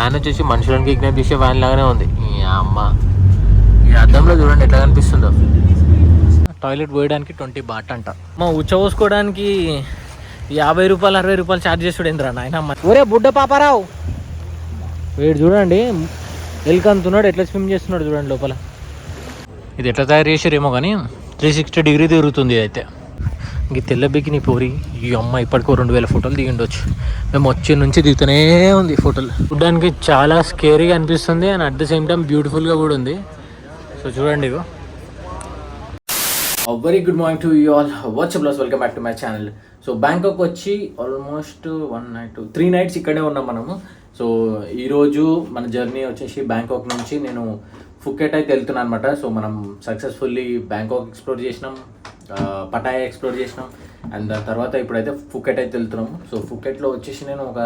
Van వచ్చేసి మనుషులను kidnap చేసే వ్యాన్ లాగానే ఉంది. ఈ అమ్మ. ఈ అద్దంలో చూడండి ఎట్లా కనిపిస్తుందో. టాయిలెట్ పోయడానికి ట్వంటీ బాట్ అంట. మా ఉచ్చ పోసుకోవడానికి యాభై రూపాయలు అరవై రూపాయలు ఛార్జ్ చేస్తాడు ఏంద్రా నాయన ఒరే బుడ్డ పాపారావు. వీడు చూడండి ఎల్కంతున్నాడు ఎట్లా స్విమ్ చేస్తున్నాడు చూడండి లోపల. ఇది ఎట్లా తయారు చేసారేమో కానీ త్రీ సిక్స్టీ డిగ్రీ తిరుగుతుంది అయితే. ఇంక తెల్ల బికిని పోరి. ఈ అమ్మ ఇప్పటికో రెండు వేల ఫోటోలు దిగిండొచ్చు. మేము వచ్చే నుంచి దిగుతూనే ఉంది ఫోటోలు. చూడడానికి చాలా స్కేరీగా అనిపిస్తుంది and at the same time బ్యూటిఫుల్గా కూడా ఉంది. సో చూడండి ఇగో. Very good morning to you all WhatsApp plus welcome back to my channel so Bangkok వచ్చి almost one night three nights ఇక్కడే ఉన్నాం మనము. సో ఈరోజు మన జర్నీ వచ్చేసి బ్యాంకాక్ నుంచి నేను ఫుకెట్ అయితే వెళ్తున్నాను అనమాట సో మనం సక్సెస్ఫుల్లీ బ్యాంకాక్ ఎక్స్ప్లోర్ చేసినాం పటాయా ఎక్స్ప్లోర్ చేసినాం అండ్ దాని తర్వాత ఇప్పుడైతే ఫుకెట్ అయితే వెళ్తున్నాము. సో ఫుకెట్లో వచ్చేసి నేను ఒక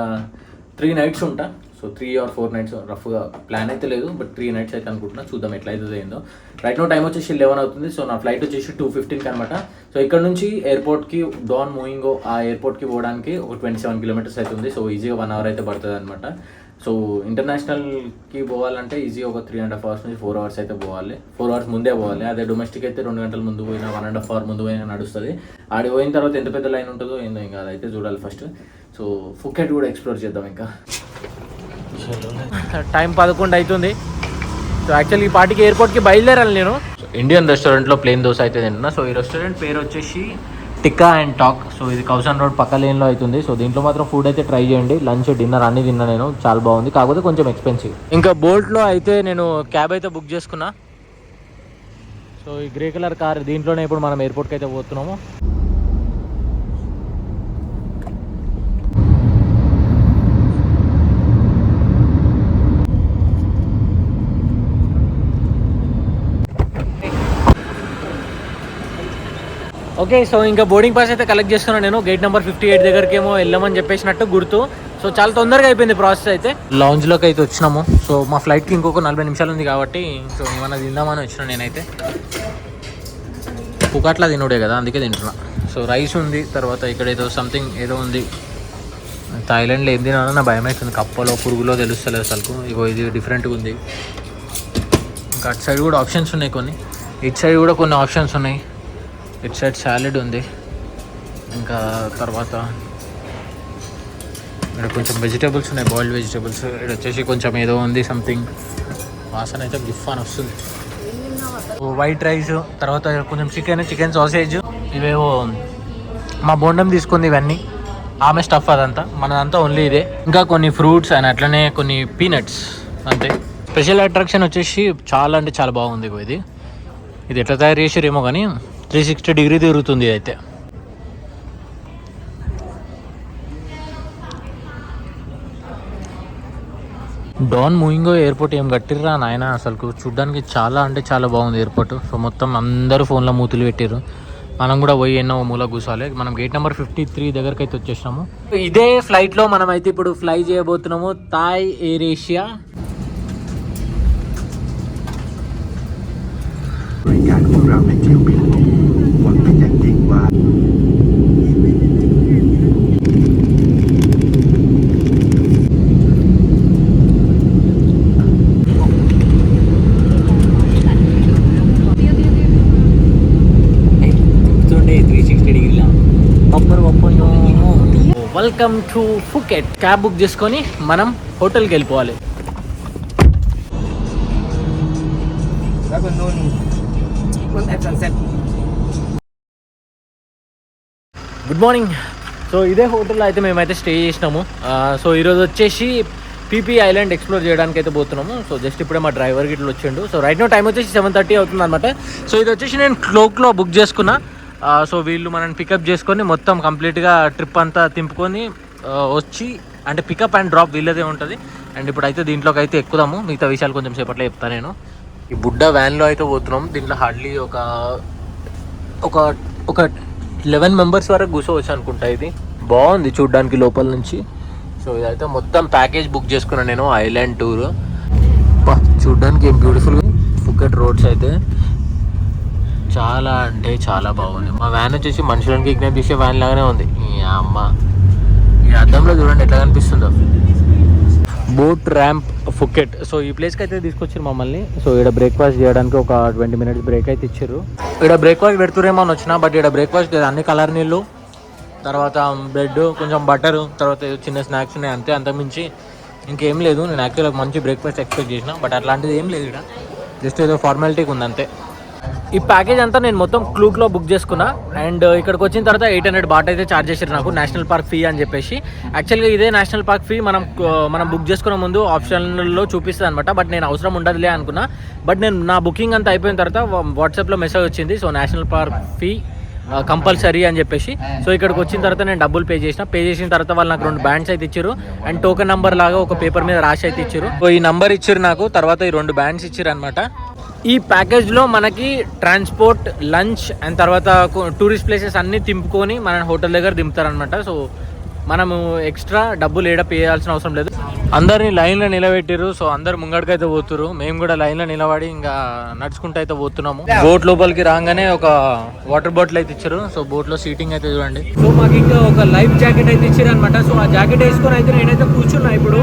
త్రీ నైట్స్ ఉంటా. So three or four nights రఫ్గా ప్లాన్ అయితే లేదు బట్ త్రీ నైట్స్ అయితే అనుకుంటున్నా. చూద్దాం ఎట్లా అవుతుందో ఏందో. రైట్ నో టైం వచ్చేసి లెవెన్ అవుతుంది. సో నా ఫ్లైట్ వచ్చేసి టూ ఫిఫ్టీన్కి అనమాట సో ఇక్కడ నుంచి ఎయిర్పోర్ట్కి డాన్ మూయింగో ఆ ఎయిర్పోర్ట్కి పోవడానికి ఒక ట్వంటీ సెవెన్ కిలోమీటర్స్ అవుతుంది సో ఈజీగా వన్ అవర్ అయితే పడుతుంది అనమాట సో ఇంటర్నేషనల్కి పోవాలంటే ఈజీ ఒక త్రీ అండ్ హాఫ్ అవర్స్ నుంచి ఫోర్ అవర్స్ అయితే పోవాలి. ఫోర్ అవర్స్ ముందే పోవాలి. అదే డొమెస్టిక్ అయితే రెండు గంటల ముందు పోయినా వన్ అండ్ హాఫ్ అవర్ ముందు పోయినా నడుస్తుంది. ఆడి పోయిన తర్వాత ఎంత పెద్ద లైన్ ఉంటుందో ఏందో ఇంకా అదైతే చూడాలి ఫస్ట్ సో ఫుకెట్ కూడా ఎక్స్ప్లోర్ చేద్దాం ఇంకా. టైం పదకొండు అవుతుంది. సో యాక్చువల్లీ ఈ పాటికి ఎయిర్పోర్ట్కి బయలుదేరాలి నేను. ఇండియన్ రెస్టారెంట్లో ప్లేన్ దోశ అయితే తింటున్నా. సో ఈ రెస్టారెంట్ పేరు వచ్చేసి టిక్కా అండ్ టాక్. సో ఇది కౌసన్ రోడ్ పక్క లేన్లో అవుతుంది. సో దీంట్లో మాత్రం ఫుడ్ అయితే ట్రై చేయండి. లంచ్ డిన్నర్ అన్ని తిన్నా నేను. చాలా బాగుంది. కాకపోతే కొంచెం ఎక్స్పెన్సివ్ ఇంకా బోల్ట్లో అయితే నేను క్యాబ్ అయితే బుక్ చేసుకున్నా. సో ఈ గ్రే కలర్ కార్ దీంట్లోనే ఇప్పుడు మనం ఎయిర్పోర్ట్కి అయితే పోతున్నాము. ఓకే సో ఇంకా బోర్డింగ్ పాస్ అయితే కలెక్ట్ చేసుకున్నాను నేను. గేట్ నెంబర్ ఫిఫ్టీ ఎయిట్ దగ్గరికి ఏమో వెళ్ళామని చెప్పేసినట్టు గుర్తు. సో చాలా తొందరగా అయిపోయింది ప్రాసెస్ అయితే. లాంజ్లోకి అయితే వచ్చినాము. సో మా ఫ్లైట్కి ఇంకొక నలభై నిమిషాలు ఉంది కాబట్టి సో ఏమన్నా తిందామని వచ్చిన నేనైతే. పుకాట్లా తినుడే కదా అందుకే తింటున్నా. సో రైస్ ఉంది తర్వాత ఇక్కడ ఏదో సంథింగ్ ఏదో ఉంది. థాయిలాండ్లో ఏం తినాలో నా భయం అవుతుంది కప్పలో పురుగులో తెలుస్తలేదు అసలు ఇగో ఇది డిఫరెంట్గా ఉంది. ఇంకా అటు సైడ్ కూడా ఆప్షన్స్ ఉన్నాయి కొన్ని. ఇటు సైడ్ కూడా కొన్ని ఆప్షన్స్ ఉన్నాయి. ఇట్ సైడ్ సాలెడ్ ఉంది. ఇంకా తర్వాత ఇక్కడ కొంచెం వెజిటేబుల్స్ ఉన్నాయి బాయిల్డ్ వెజిటేబుల్స్. ఇక్కడ వచ్చేసి కొంచెం ఏదో ఉంది సంథింగ్ వాసన అయితే గిఫ్ అని వస్తుంది వైట్ రైస్ తర్వాత కొంచెం చికెన్ చికెన్ సాసేజ్ ఇవేవో మా బోండం తీసుకుంది ఇవన్నీ. ఆమె స్టఫ్ అదంతా. మనదంతా ఓన్లీ ఇదే. ఇంకా కొన్ని ఫ్రూట్స్ అండ్ అట్లనే కొన్ని పీనట్స్ అంతే. స్పెషల్ అట్రాక్షన్ వచ్చేసి చాలా అంటే చాలా బాగుంది ఇది. ఇది ఎట్లా తయారు చేసారేమో కానీ త్రీ సిక్స్టీ డిగ్రీ తిరుగుతుంది అయితే. డాన్ మూయింగో ఎయిర్పోర్ట్ ఏం కట్టిర్రా నాయన? అసలు చూడ్డానికి చాలా అంటే చాలా బాగుంది ఎయిర్పోర్ట్. సో మొత్తం అందరూ ఫోన్లో మూతులు పెట్టారు మనం కూడా పోయి ఎన్నో మూల కూర్చోవాలి మనం గేట్ నెంబర్ ఫిఫ్టీ త్రీ దగ్గరకు అయితే వచ్చేసినాము. ఇదే ఫ్లైట్లో మనం అయితే ఇప్పుడు ఫ్లై చేయబోతున్నాము. Thai Air Asia welcome to Phuket. Cab book చేసుకొని మనం హోటల్కి వెళ్ళిపోవాలి. Good morning. సో ఇదే హోటల్లో అయితే మేమైతే స్టే చేసినాము. సో ఈరోజు వచ్చేసి పీపీ ఐలాండ్ ఎక్స్ప్లోర్ చేయడానికి అయితే పోతున్నాము. సో జస్ట్ ఇప్పుడే మా డ్రైవర్ గిట్లు వచ్చిండు. సో రైట్ నో టైం వచ్చేసి సెవెన్ థర్టీ అవుతుంది అనమాట సో ఇది వచ్చేసి నేను క్లోక్లో బుక్ చేసుకున్నా. సో వీళ్ళు మనల్ని పికప్ చేసుకొని మొత్తం కంప్లీట్గా ట్రిప్ అంతా తింపుకొని వచ్చి అంటే పికప్ అండ్ డ్రాప్ వీళ్ళదే ఉంటుంది. అండ్ ఇప్పుడు అయితే దీంట్లోకి అయితే ఎక్కుదాము. మిగతా విషయాలు కొంచెం సేపట్లో చెప్తాను నేను. ఈ బుడ్డ వ్యాన్లో అయితే పోతున్నాం. దీంట్లో హార్డ్లీ ఒక ఒక ఒక లెవెన్ మెంబర్స్ వరకు కూర్చోవచ్చు అనుకుంటా ఇది. బాగుంది చూడ్డానికి లోపల నుంచి. సో ఇదైతే మొత్తం ప్యాకేజ్ బుక్ చేసుకున్నాను నేను ఐలాండ్ టూర్ చూడ్డానికి ఏం బ్యూటిఫుల్ ఫుకెట్ రోడ్స్ అయితే. చాలా అంటే చాలా బాగుంది. మా వ్యాన్ వచ్చేసి మనుషులను కిడ్నాప్ చేసే వ్యాన్ లాగానే ఉంది. ఈ అమ్మ. ఈ అద్దంలో చూడండి ఎట్లా కనిపిస్తుందో. బోట్ ర్యాంప్ ఫుకెట్ సో ఈ ప్లేస్కి అయితే తీసుకొచ్చారు మమ్మల్ని. సో ఇక్కడ బ్రేక్ఫాస్ట్ చేయడానికి ఒక ట్వంటీ మినిట్స్ బ్రేక్ అయితే ఇచ్చారు. ఇక్కడ బ్రేక్ఫాస్ట్ పెడుతురేమో అని వచ్చిన బట్ ఇక్కడ బ్రేక్ఫాస్ట్ అన్ని కలర్ నీళ్ళు. తర్వాత um, బ్రెడ్ కొంచెం బటర్ తర్వాత ఏదో చిన్న స్నాక్స్ ఉన్నాయి అంతే అంతకుమించి ఇంకేం లేదు. నేను యాక్చువల్గా మంచి బ్రేక్ఫాస్ట్ ఎక్స్పెక్ట్ చేసిన బట్ అట్లాంటిది ఏం లేదు ఇక్కడ జస్ట్ ఏదో ఫార్మాలిటీకి ఉంది అంతే. ఈ ప్యాకేజ్ అంతా నేను మొత్తం క్లూక్లో బుక్ చేసుకున్నా. అండ్ uh, ఇక్కడికి వచ్చిన తర్వాత ఎయిట్ హండ్రెడ్ బాట్ అయితే చార్జ్ చేశారు నాకు నేషనల్ పార్క్ ఫీ అని చెప్పేసి. యాక్చువల్గా ఇదే నేషనల్ పార్క్ ఫీ మనం uh, మనం బుక్ చేసుకునే ముందు ఆప్షన్లో చూపిస్తుంది అనమాట బట్ నేను అవసరం ఉండదులే అనుకున్నా. బట్ నేను నా బుకింగ్ అంతా అయిపోయిన తర్వాత వాట్సాప్లో మెసేజ్ వచ్చింది. So national park fee compulsory అని చెప్పేసి. సో ఇక్కడికి వచ్చిన తర్వాత నేను డబ్బులు పే చేసిన. పే చేసిన తర్వాత వాళ్ళు నాకు రెండు బ్యాండ్స్ అయితే ఇచ్చారు. అండ్ టోకెన్ నెంబర్ లాగా ఒక పేపర్ మీద రాసి అయితే ఇచ్చారు. సో ఈ నెంబర్ ఇచ్చారు నాకు. తర్వాత ఈ రెండు బ్యాండ్స్ ఇచ్చారు అనమాట ఈ ప్యాకేజ్లో మనకి ట్రాన్స్పోర్ట్ లంచ్ అండ్ తర్వాత టూరిస్ట్ ప్లేసెస్ అన్నీ తింపుకొని మన హోటల్ దగ్గర దింపుతారనమాట సో మనము ఎక్స్ట్రా డబ్బులు ఏడ పే చేయాల్సిన అవసరం లేదు. అందరిని లైన్లో నిలబెట్టారు సో అందరు ముంగడికైతే పోతురు మేము కూడా లైన్లో నిలబడి ఇంకా నడుచుకుంటూ అయితే పోతున్నాము. బోట్ లోపలికి రాగానే ఒక వాటర్ బాటిల్ అయితే ఇచ్చారు. సో బోట్లో సీటింగ్ అయితే చూడండి. సో మాకు ఇంకా ఒక లైఫ్ జాకెట్ అయితే ఇచ్చారు అనమాట సో ఆ జాకెట్ వేసుకొని అయితే నేనైతే కూర్చున్నా ఇప్పుడు.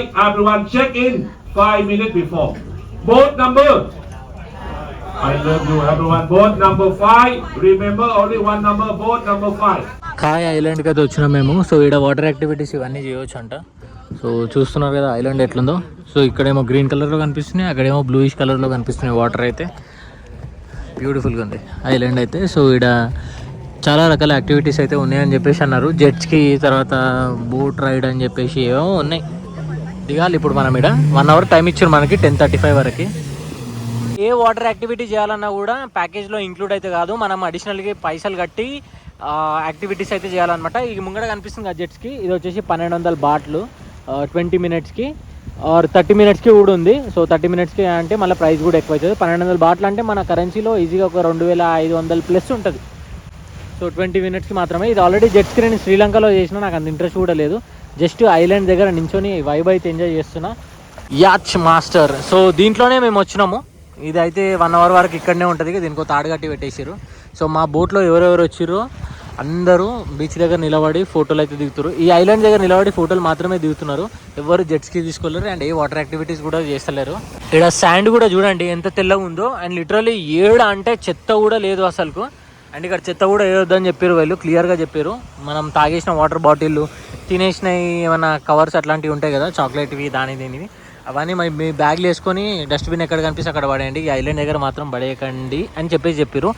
Why everyone check in five minutes before. Boat number. I love you, everyone. Boat number five. Remember, only one number. Boat number five. కాయ్ ఐలాండ్కి అయితే వచ్చినాం మేము సో ఇక్కడ వాటర్ యాక్టివిటీస్ ఇవన్నీ చేయొచ్చు అంట సో చూస్తున్నారు కదా ఐలాండ్ ఎట్లుందో సో ఇక్కడేమో గ్రీన్ కలర్లో కనిపిస్తున్నాయి అక్కడేమో బ్లూయిష్ కలర్లో కనిపిస్తున్నాయి వాటర్ అయితే బ్యూటిఫుల్గా ఉంది ఐలాండ్ అయితే సో ఇక్కడ చాలా రకాల యాక్టివిటీస్ అయితే ఉన్నాయని చెప్పేసి అన్నారు జెట్స్కి తర్వాత బోట్ రైడ్ అని చెప్పేసి ఏమో ఉన్నాయి దిగాలి ఇప్పుడు మనం ఇక్కడ. వన్ అవర్ టైం ఇచ్చారు మనకి టెన్ థర్టీ ఫైవ్ వరకు. ఏ వాటర్ యాక్టివిటీ చేయాలన్నా కూడా ప్యాకేజ్లో ఇంక్లూడ్ అయితే కాదు. మనం అడిషనల్గా పైసలు కట్టి యాక్టివిటీస్ అయితే చేయాలన్నమాట. ఇది ముంగడ కనిపిస్తుంది కదా జెట్స్కి ఇది వచ్చేసి పన్నెండు వందల బాట్లు ట్వంటీ మినిట్స్కి ఆర్ థర్టీ మినిట్స్కి కూడా ఉంది. సో థర్టీ మినిట్స్కి అంటే మళ్ళీ ప్రైస్ కూడా ఎక్కువ అవుతుంది. పన్నెండు వందల బాట్లు అంటే మన కరెన్సీలో ఈజీగా ఒక రెండు వేల ఐదు వందలు ప్లస్ ఉంటుంది. సో ట్వంటీ మినిట్స్కి మాత్రమే. ఇది ఆల్రెడీ జెట్స్కి నేను శ్రీలంకలో చేసిన నాకు అంత ఇంట్రెస్ట్ కూడా లేదు. జస్ట్ ఐలాండ్ దగ్గర నించొని వైబ్ అయితే ఎంజాయ్ చేస్తున్నా. యాచ్ మాస్టర్ సో దీంట్లోనే మేము వచ్చినాము. ఇది అయితే వన్ అవర్ వరకు ఇక్కడనే ఉంటుంది. దీనికి ఒక తాడు కట్టి పెట్టేసారు సో మా బోట్లో ఎవరెవరు వచ్చిర్రో అందరూ బీచ్ దగ్గర నిలబడి ఫోటోలు అయితే దిగుతారు ఈ ఐలాండ్ దగ్గర నిలబడి ఫోటోలు మాత్రమే దిగుతున్నారు. ఎవరు జెట్స్కి తీసుకోలేరు అండ్ ఏ వాటర్ యాక్టివిటీస్ కూడా చేస్తలేరు. ఇక్కడ శాండ్ కూడా చూడండి ఎంత తెల్లగా ఉందో అండ్ లిటరలీ ఏడ అంటే చెత్త కూడా లేదు అసలుకు. అండ్ ఇక్కడ చెత్త కూడా వేయొద్దని చెప్పారు వాళ్ళు క్లియర్గా చెప్పారు. మనం తాగేసిన వాటర్ బాటిల్లు తినేసినవి ఏమైనా కవర్స్ అట్లాంటివి ఉంటాయి కదా చాక్లెట్వి దాని దీనివి అవన్నీ మరి మీ బ్యాగ్లు వేసుకొని డస్ట్బిన్ ఎక్కడ కనిపిస్తే అక్కడ పడేయండి. ఈ ఐలాండ్ దగ్గర మాత్రం పడేయకండి అని చెప్పేసి చెప్పారు.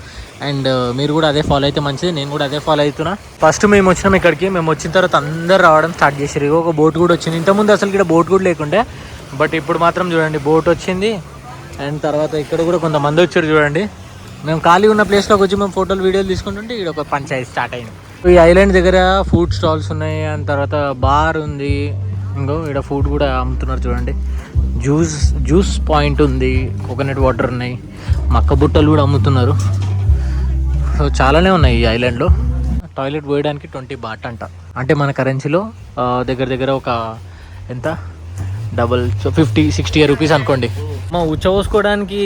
అండ్ మీరు కూడా అదే ఫాలో అయితే మంచిది నేను కూడా అదే ఫాలో అవుతున్నా. ఫస్ట్ మేము వచ్చినాం ఇక్కడికి మేము వచ్చిన తర్వాత అందరు రావడం స్టార్ట్ చేసారు ఒక బోట్ కూడా వచ్చింది. ఇంతకుముందు అసలు ఇక్కడ బోట్ కూడా లేకుండే బట్ ఇప్పుడు మాత్రం చూడండి బోట్ వచ్చింది. అండ్ తర్వాత ఇక్కడ కూడా కొంతమంది వచ్చారు చూడండి. మేము ఖాళీ ఉన్న ప్లేస్లోకి వచ్చి మేము ఫోటోలు వీడియోలు తీసుకుంటుంటే ఇక్కడ ఒక పంచాయతీ స్టార్ట్ అయింది. ఈ ఐలాండ్ దగ్గర ఫుడ్ స్టాల్స్ ఉన్నాయి అండ్ తర్వాత బార్ ఉంది. ఇంకో ఇక్కడ ఫుడ్ కూడా అమ్ముతున్నారు చూడండి. జ్యూస్ జ్యూస్ పాయింట్ ఉంది కోకోనట్ వాటర్ ఉన్నాయి. మక్క బుట్టలు కూడా అమ్ముతున్నారు. సో చాలానే ఉన్నాయి ఈ ఐలాండ్లో టాయిలెట్ పోయడానికి ట్వంటీ బాట్ అంట. అంటే మన కరెన్సీలో దగ్గర దగ్గర ఒక ఎంత? Double so fifty sixty rupees అనుకోండి. మా ఉచ్చపోసుకోవడానికి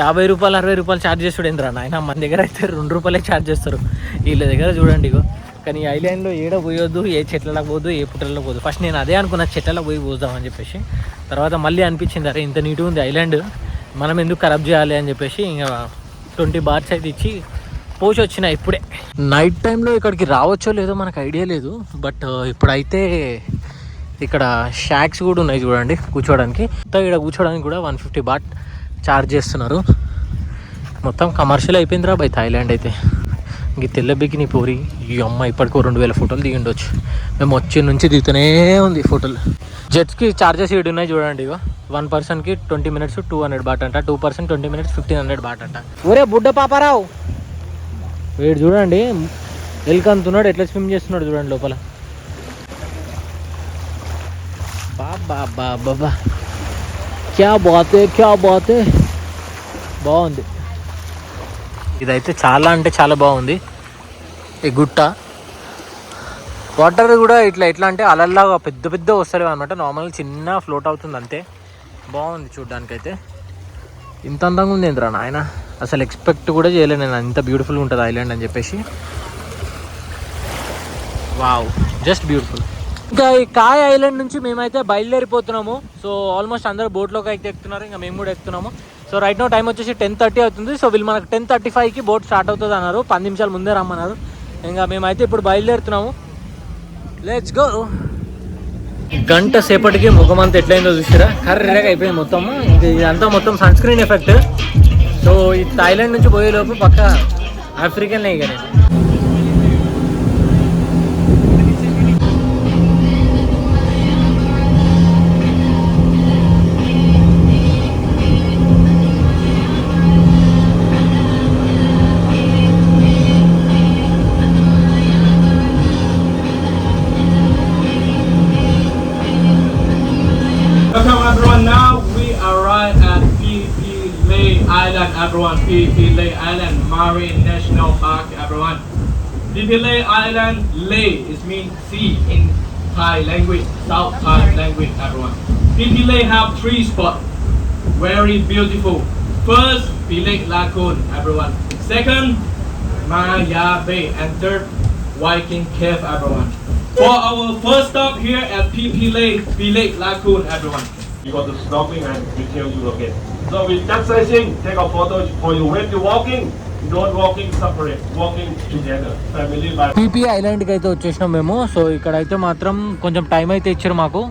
యాభై రూపాయలు అరవై రూపాయలు ఛార్జ్ చేస్తాడు ఏంద్రా నాయన. మన దగ్గర అయితే రెండు రూపాయలే ఛార్జ్ చేస్తారు. వీళ్ళ దగ్గర చూడండి ఇగో. కానీ ఈ ఐలాండ్లో ఏడ పోయొద్దు ఏ చెట్లకు పోదు ఏ పుట్టలకు పోదు. ఫస్ట్ నేను అదే అనుకున్న చెట్లలో పోయి పోదామని చెప్పేసి. తర్వాత మళ్ళీ అనిపించింది అరే ఇంత నీట్గా ఉంది ఐలాండ్ మనం ఎందుకు ఖరాబ్ చేయాలి అని చెప్పేసి ఇంకా ట్వంటీ బార్స్ అయితే ఇచ్చి పోసి వచ్చిన ఇప్పుడే. నైట్ టైంలో ఇక్కడికి రావచ్చో లేదో మనకు ఐడియా లేదు. బట్ uh, ఇప్పుడైతే ఇక్కడ షాక్స్ కూడా ఉన్నాయి చూడండి కూర్చోడానికి మొత్తం ఇక్కడ కూర్చోడానికి కూడా వన్ ఫిఫ్టీ బాట్ ఛార్జ్ చేస్తున్నారు. మొత్తం కమర్షియల్ అయిపోయిందిరా బై థాయిలాండ్ అయితే. ఇంక తెల్ల బిగిని పోరి. ఈ అమ్మ ఇప్పటికో రెండు వేల ఫోటోలు దిగిండొచ్చు మేము వచ్చి నుంచి దిగుతూనే ఉంది ఫోటోలు. జెట్స్కి ఛార్జెస్ ఇవి ఉన్నాయి చూడండి ఇగో. వన్ పర్సన్కి twenty minutes two hundred baht అంట. Two person twenty minutes fifteen hundred baht అంట. ఒరే బుడ్డ పాపారావు! వీడు చూడండి. ఎల్కంతున్నాడు ఎట్లా స్విమ్ చేస్తున్నాడు చూడండి లోపల. బాబా బాబా. క్యా బాతే క్యా బాతే బాగుంది. ఇదైతే చాలా అంటే చాలా బాగుంది. ఈ గుట్ట. వాటర్ కూడా ఇట్లా ఎట్లా అంటే అలల్లాగా పెద్ద పెద్ద వస్తలేవు అనమాట నార్మల్ చిన్న ఫ్లోట్ అవుతుంది అంతే. బాగుంది చూడ్డానికైతే. ఇంత అందంగా ఉంది ఏంద్రా నాయన? అసలు ఎక్స్పెక్ట్ కూడా చేయలేను నేను. అంత బ్యూటిఫుల్ ఉంటుంది ఐలాండ్ అని చెప్పేసి. వావ్ జస్ట్ బ్యూటిఫుల్ ఇంకా ఈ కాయ్ ఐలాండ్ నుంచి మేమైతే బయలుదేరిపోతున్నాము. సో ఆల్మోస్ట్ అందరూ బోట్లోకి అయితే ఎక్కుతున్నారు. ఇంకా మేము కూడా ఎక్కుతున్నాము. సో రైట్ నో టైం వచ్చేసి టెన్ థర్టీ అవుతుంది. సో వీళ్ళు మనకు టెన్ థర్టీ ఫైవ్కి బోట్ స్టార్ట్ అవుతుంది అన్నారు పది నిమిషాలు ముందే రమ్మన్నారు. ఇంకా మేమైతే ఇప్పుడు బయలుదేరుతున్నాము. లెట్స్ గో గంట సేపటికి ముఖం అంతా ఎట్లయిందో చూసారా? కర్రెగా అయిపోయింది మొత్తం. ఇంకా ఇదంతా మొత్తం సన్ స్క్రీన్ ఎఫెక్ట్ సో ఈ థాయిలాండ్ నుంచి పోయేలోపు పక్క ఆఫ్రికన్ ఇక. Everyone. PP Lay Island, Marine National Park, everyone. PP Lay Island, Lay is mean sea in Thai language, South Thai language, everyone. PP Lay have three spots, very beautiful. First, Pilik Lagoon, everyone. Second, Maya Bay, and third, Viking Cave, everyone. For our first stop here at PP Lake, Pilik Lagoon, everyone. You got the snorkeling and we tell you again. So with capsizing, take a photo for you. When you're walking, don't walking separate, walking together, family by Phi Phi ఐలాండ్కి అయితే వచ్చేసినాం మేము. So ఇక్కడ అయితే మాత్రం కొంచెం time అయితే ఇచ్చారు మాకు.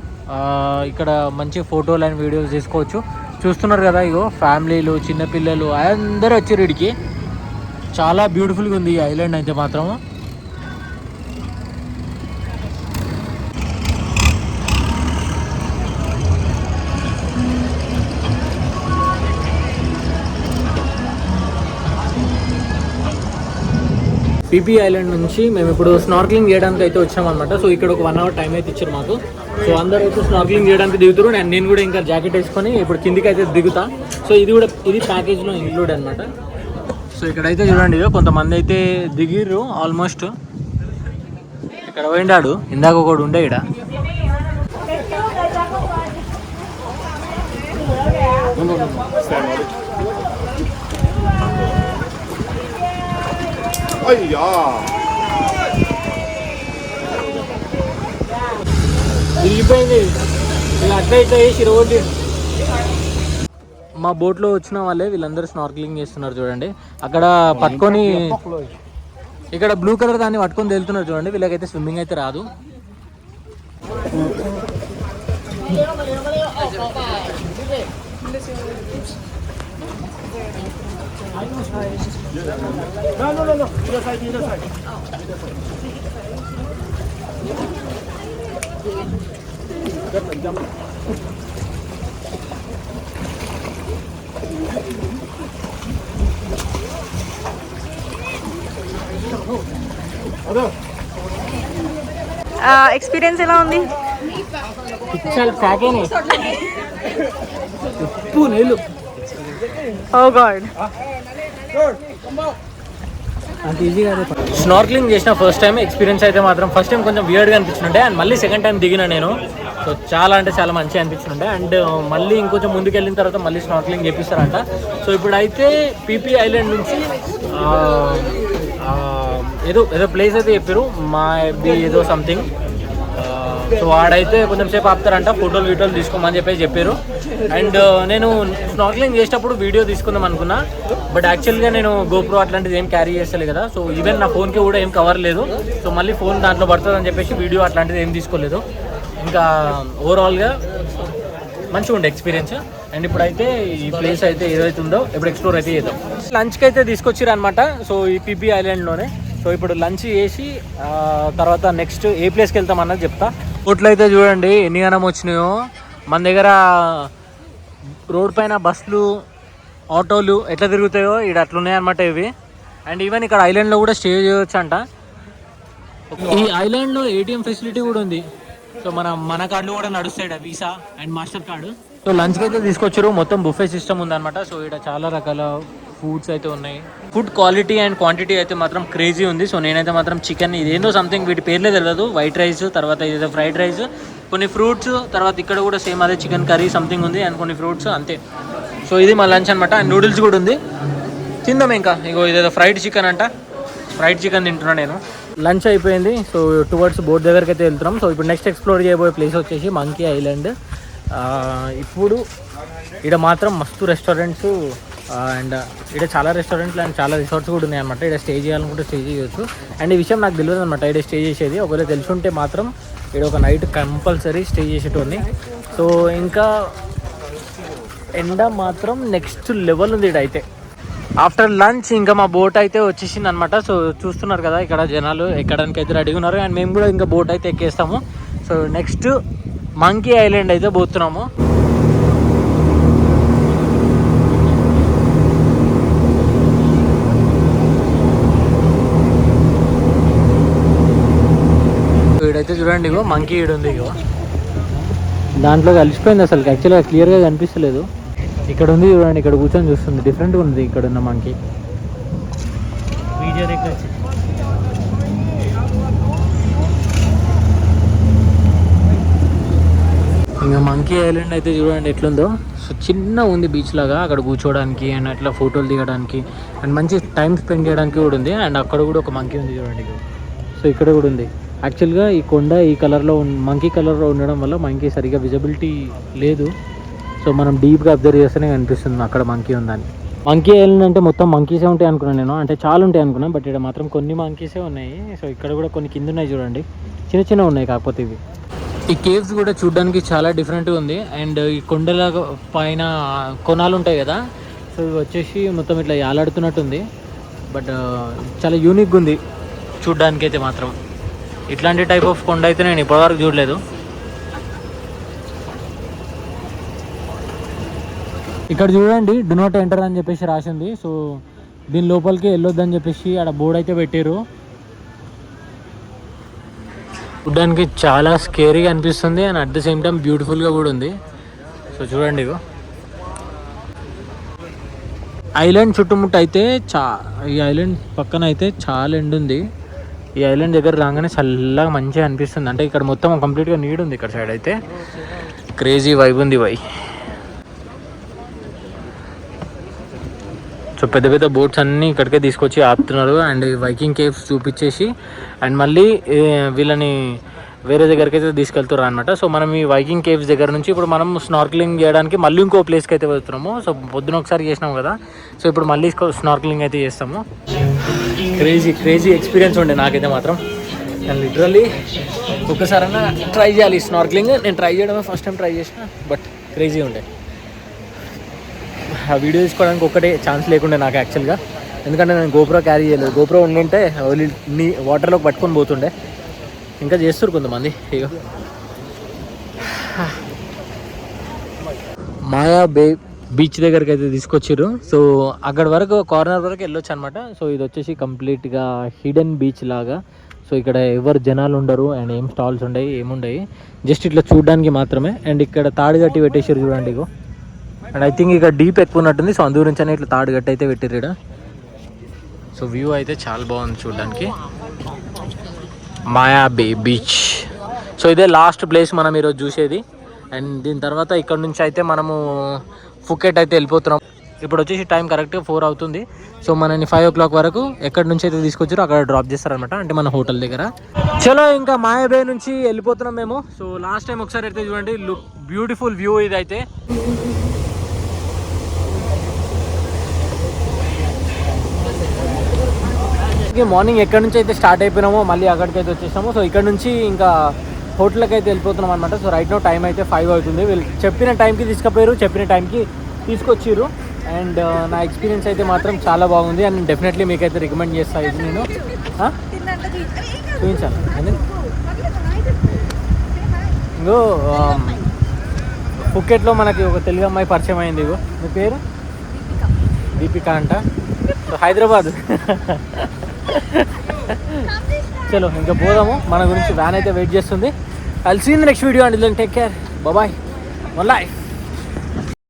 ఇక్కడ మంచి ఫోటోలు అండ్ వీడియోస్ తీసుకోవచ్చు. చూస్తున్నారు కదా ఇగో ఫ్యామిలీలు చిన్నపిల్లలు అందరూ వచ్చారు ఇడికి చాలా బ్యూటిఫుల్గా ఉంది ఈ ఐలాండ్ అయితే మాత్రం పీపీ ఐలాండ్ నుంచి మేము ఇప్పుడు స్నార్క్లింగ్ చేయడానికి అయితే వచ్చామన్నమాట. సో ఇక్కడ ఒక వన్ అవర్ టైం అయితే ఇచ్చారు మాకు. సో అందరూ అయితే స్నార్క్లింగ్ చేయడానికి దిగుతారు. అండ్ నేను కూడా ఇంకా జాకెట్ వేసుకొని ఇప్పుడు కిందికి అయితే దిగుతా. సో ఇది కూడా ఇది ప్యాకేజ్లో ఇంక్లూడ్ అనమాట సో ఇక్కడైతే చూడండి కొంతమంది అయితే దిగిర్రు ఆల్మోస్ట్ ఇక్కడ పోయిండాడు. ఇందాక ఒకడు ఉండే ఇక్కడ తిరిగిపోయింది ఇలా అట్లా ఇట్లా వేసి రోడ్డు మా బోట్లో వచ్చిన వాళ్ళే వీళ్ళందరూ స్నార్క్లింగ్ చేస్తున్నారు చూడండి. అక్కడ పట్టుకొని ఇక్కడ బ్లూ కలర్ దాన్ని పట్టుకొని తేలుతున్నారు చూడండి. వీళ్ళకైతే స్విమ్మింగ్ అయితే రాదు. ఎక్స్పీరియన్స్ ఎలా ఉంది? పిచ్చలు ప్యాకేనే. ఉప్పు నీళ్ళు. Oh ఓ గాడ్ అంత ఈజీగా స్నార్క్లింగ్ చేసిన ఫస్ట్ టైం ఎక్స్పీరియన్స్ అయితే మాత్రం ఫస్ట్ టైం కొంచెం వియర్డ్గా అనిపించిండే అండ్ మళ్ళీ సెకండ్ టైం దిగిన నేను. సో చాలా అంటే చాలా మంచిగా అనిపించిండే అండ్ uh, మళ్ళీ ఇంకొంచెం ముందుకు వెళ్ళిన తర్వాత మళ్ళీ స్నార్క్లింగ్ చేపిస్తారంట. సో ఇప్పుడు అయితే పీపీ ఐలాండ్ నుంచి ఏదో ఏదో ప్లేస్ అయితే చెప్పారు మా ఏదో సంథింగ్ సో వాడైతే కొంచెం సేపు ఆపుతారంట ఫోటోలు వీటోలు తీసుకోమని చెప్పేసి చెప్పారు. అండ్ uh, నేను స్నార్క్లింగ్ చేసేటప్పుడు వీడియో తీసుకుందాం అనుకున్నా. బట్ యాక్చువల్గా నేను గోప్రో అట్లాంటిది ఏం క్యారీ చేస్తలే కదా. సో ఈవెన్ నా ఫోన్కి కూడా ఏం కవర్ లేదు. సో మళ్ళీ ఫోన్ దాంట్లో పడుతుంది అని చెప్పేసి వీడియో అట్లాంటిది ఏం తీసుకోలేదు. ఇంకా ఓవరాల్గా మంచిగా ఉండే ఎక్స్పీరియన్స్ అండ్ ఇప్పుడైతే ఈ ప్లేస్ అయితే ఏదైతే ఉందో ఇప్పుడు ఎక్స్ప్లోర్ అయితే చేద్దాం. లంచ్కి అయితే తీసుకొచ్చిర్రు అనమాట సో ఈ పీపీ ఐలాండ్లోనే సో ఇప్పుడు లంచ్ చేసి తర్వాత నెక్స్ట్ ఏ ప్లేస్కి వెళ్తామన్నది చెప్తా. బోట్లు అయితే చూడండి ఎన్ని గనం వచ్చినాయో. మన దగ్గర రోడ్ పైన బస్సులు ఆటోలు ఎట్లా తిరుగుతాయో ఇక్కడ అట్లున్నాయి అనమాట ఇవి. అండ్ ఈవెన్ ఇక్కడ ఐలాండ్లో కూడా స్టే చేయొచ్చు అంట ఈ ఐలాండ్లో ఏటీఎం ఫెసిలిటీ కూడా ఉంది. సో మన మన కార్డులు కూడా నడుస్తాయి Visa and Master card so లంచ్కి అయితే తీసుకొచ్చారు. మొత్తం బుఫే సిస్టమ్ ఉందన్నమాట. సో ఇక్కడ చాలా రకాల ఫుడ్స్ అయితే ఉన్నాయి. ఫుడ్ క్వాలిటీ అండ్ క్వాంటిటీ అయితే మాత్రం క్రేజీ ఉంది. సో నేనైతే మాత్రం చికెన్ ఇదేందో సంథింగ్ వీటి పేర్లే తెలియదు వైట్ రైస్ తర్వాత ఇదేదో ఫ్రైడ్ రైస్ కొన్ని ఫ్రూట్స్ తర్వాత ఇక్కడ కూడా సేమ్ అదే చికెన్ కర్రీ సంథింగ్ ఉంది అండ్ కొన్ని ఫ్రూట్స్ అంతే. సో ఇది మా లంచ్ అనమాట అండ్ నూడిల్స్ కూడా ఉంది. తిందాం ఇంకా. ఇగో ఇదేదో ఫ్రైడ్ చికెన్ అంట. ఫ్రైడ్ చికెన్ తింటున్నా నేను. లంచ్ అయిపోయింది. సో టువర్డ్స్ బోట్ దగ్గరికి అయితే వెళ్తున్నాం. సో ఇప్పుడు నెక్స్ట్ ఎక్స్ప్లోర్ చేయబోయే ప్లేస్ వచ్చేసి మంకీ ఐలాండ్ ఇప్పుడు ఇక్కడ మాత్రం మస్తు రెస్టారెంట్స్ అండ్ ఇక్కడ చాలా రెస్టారెంట్లు అండ్ చాలా రిసార్ట్స్ కూడా ఉన్నాయి అనమాట ఇక్కడ స్టే చేయాలనుకుంటే స్టే చేయొచ్చు. అండ్ ఈ విషయం నాకు తెలియదు అనమాట ఇక్కడ స్టే చేసేది. ఒకవేళ తెలిసి ఉంటే మాత్రం ఇక్కడ ఒక నైట్ కంపల్సరీ స్టే చేసేటోని సో ఇంకా ఎండ మాత్రం నెక్స్ట్ లెవెల్ ఉంది ఇక్కడ అయితే. ఆఫ్టర్ లంచ్ ఇంకా మా బోట్ అయితే వచ్చేసింది అనమాట సో చూస్తున్నారు కదా ఇక్కడ జనాలు ఎక్కడానికి అయితే రెడీగా ఉన్నారు. అండ్ మేము కూడా ఇంకా బోట్ అయితే ఎక్కేస్తాము. సో నెక్స్ట్ మంకీ ఐలాండ్ అయితే పోతున్నాము. వీడైతే చూడండి ఇగో మంకీ ఈడు ఉంది ఇగో. దాంట్లో కలిసిపోయింది అసలు. యాక్చువల్గా క్లియర్గా కనిపిస్తలేదు. ఇక్కడ ఉంది చూడండి ఇక్కడ కూర్చొని చూస్తుంది. డిఫరెంట్గా ఉంది ఇక్కడ ఉన్న మంకీ వీడియో రికార్డ్ ఇంకా మంకీ ఐలాండ్ అయితే చూడండి ఎట్లుందో. సో చిన్న ఉంది బీచ్ లాగా అక్కడ కూర్చోవడానికి అండ్ అట్లా ఫోటోలు దిగడానికి. అండ్ మంచి టైం స్పెండ్ చేయడానికి కూడా ఉంది. అండ్ అక్కడ కూడా ఒక మంకీ ఉంది చూడండి సో ఇక్కడ కూడా ఉంది. యాక్చువల్గా ఈ కొండ ఈ కలర్లో మంకీ కలర్లో ఉండడం వల్ల మంకీ సరిగా విజిబిలిటీ లేదు. సో మనం డీప్గా అబ్జర్వ్ చేస్తేనే కనిపిస్తుంది అక్కడ మంకీ ఉందని. మంకీ ఐలాండ్ మొత్తం మంకీసే ఉంటాయి అనుకున్నాను నేను. అంటే చాలా ఉంటాయి అనుకున్నాను బట్ ఇక్కడ మాత్రం కొన్ని మంకీసే ఉన్నాయి. సో ఇక్కడ కూడా కొన్ని కింద ఉన్నాయి చూడండి. చిన్న చిన్న ఉన్నాయి కాకపోతే ఇవి. ఈ కేవ్స్ కూడా చూడడానికి చాలా డిఫరెంట్గా ఉంది. అండ్ ఈ కొండల పైన కొనాలు ఉంటాయి కదా. సో ఇవి వచ్చేసి మొత్తం ఇట్లా యాలాడుతున్నట్టుంది. బట్ uh, చాలా యూనిక్గా ఉంది. చూడ్డానికైతే మాత్రం. ఇట్లాంటి టైప్ ఆఫ్ కొండ అయితే నేను ఇప్పటివరకు చూడలేదు. ఇక్కడ చూడండి డు నాట్ ఎంటర్ అని చెప్పేసి రాసింది. సో దీని లోపలికి వెళ్ళొద్దని చెప్పేసి ఆడ బోర్డు అయితే పెట్టారు చూడడానికి చాలా స్కేరీగా అనిపిస్తుంది and at the same time బ్యూటిఫుల్గా కూడా ఉంది. సో చూడండి ఇగో. ఐలాండ్ చుట్టుముట్టు అయితే చా ఈ ఐలాండ్ పక్కన అయితే చాలా ఎండ్ ఉంది ఈ ఐలాండ్ దగ్గర రాగానే చల్లగా మంచిగా అనిపిస్తుంది. అంటే ఇక్కడ మొత్తం కంప్లీట్గా నీడ్ ఉంది ఇక్కడ సైడ్ అయితే. క్రేజీ వైబ్ ఉంది వై సో పెద్ద పెద్ద బోట్స్ అన్నీ ఇక్కడికే తీసుకొచ్చి ఆపుతున్నారు. అండ్ వైకింగ్ కేవ్స్ చూపించేసి అండ్ మళ్ళీ వీళ్ళని వేరే దగ్గరికి అయితే తీసుకెళ్తారు అనమాట సో మనం ఈ వైకింగ్ కేవ్స్ దగ్గర నుంచి ఇప్పుడు మనం స్నార్కిలింగ్ చేయడానికి మళ్ళీ ఇంకో ప్లేస్కి అయితే వెళ్తున్నాము. సో పొద్దున ఒకసారి చేసినాం కదా. సో ఇప్పుడు మళ్ళీ స్నార్క్లింగ్ అయితే చేస్తాము. క్రేజీ క్రేజీ ఎక్స్పీరియన్స్ ఉండే నాకైతే మాత్రం. నేను లిటరల్లీ ఒక్కసారైనా ట్రై చేయాలి స్నార్క్లింగ్ నేను ట్రై చేయడమే ఫస్ట్ టైం ట్రై చేసిన బట్ క్రేజీ ఉండే. ఆ వీడియో తీసుకోవడానికి ఒక్కటే ఛాన్స్ లేకుండే నాకు యాక్చువల్గా ఎందుకంటే నేను గోప్రో క్యారీ చేయలేదు. గోప్రో ఉండింటే నీ వాటర్లోకి పట్టుకొని పోతుండే. ఇంకా చేస్తారు కొంతమంది. ఇగో. మాయా బే బీచ్ దగ్గరికి అయితే తీసుకొచ్చారు సో అక్కడ వరకు కార్నర్ వరకు వెళ్ళొచ్చు అనమాట సో ఇది వచ్చేసి కంప్లీట్గా హిడెన్ బీచ్ లాగా. సో ఇక్కడ ఎవరు జనాలు ఉండరు అండ్ ఏం స్టాల్స్ ఉండవు ఏముండయి జస్ట్ ఇట్లా చూడడానికి మాత్రమే. అండ్ ఇక్కడ తాడు కట్టి పెట్టేసారు చూడండి ఇగో. అండ్ ఐ థింక్ ఇక్కడ డీప్ ఎక్కువ ఉన్నట్టుంది. సో అందు గురించి ఇట్లా తాడు గట్టి అయితే పెట్టారు ఇక్కడ సో వ్యూ అయితే చాలా బాగుంది చూడడానికి. Maya Bay beach. సో ఇదే లాస్ట్ ప్లేస్ మనం ఈరోజు చూసేది. అండ్ దీని తర్వాత ఇక్కడ నుంచి అయితే మనము ఫుకెట్ అయితే వెళ్ళిపోతున్నాం. ఇప్పుడు వచ్చేసి టైం కరెక్ట్గా ఫోర్ అవుతుంది. సో మనని ఫైవ్ ఓ క్లాక్ వరకు ఎక్కడి నుంచి అయితే తీసుకొచ్చారో అక్కడ డ్రాప్ చేస్తారనమాట అంటే మన హోటల్ దగ్గర. చలో ఇంకా మాయాబే నుంచి వెళ్ళిపోతున్నాం మేము. సో లాస్ట్ టైం ఒకసారి అయితే చూడండి. లుక్ బ్యూటిఫుల్ వ్యూ ఇది అయితే మార్నింగ్ ఎక్కడి నుంచి అయితే స్టార్ట్ అయిపోయినామో మళ్ళీ అక్కడికి అయితే వచ్చేసాము సో ఇక్కడ నుంచి ఇంకా హోటల్కి అయితే వెళ్ళిపోతున్నాం అనమాట సో రైట్ నో టైం అయితే ఫైవ్ అవుతుంది. వీళ్ళు చెప్పిన టైంకి తీసుకుపోయారు చెప్పిన టైంకి తీసుకొచ్చారు అండ్ uh, నా ఎక్స్పీరియన్స్ అయితే మాత్రం చాలా బాగుంది. అండ్ డెఫినెట్లీ మీకైతే రికమెండ్ చేస్తాను ఇది నేను. చూపించాను ఇంకో um, ఫుకెట్లో మనకి ఒక తెలుగు అమ్మాయి పరిచయం అయింది ఇగో. మీ పేరు? దీపిక అంట. హైదరాబాద్. చలో ఇంకా పోదాము. మన గురించి వ్యాన్ అయితే వెయిట్ చేస్తుంది. ఐ సీన్ నెక్స్ట్ వీడియో అండి take care bye one life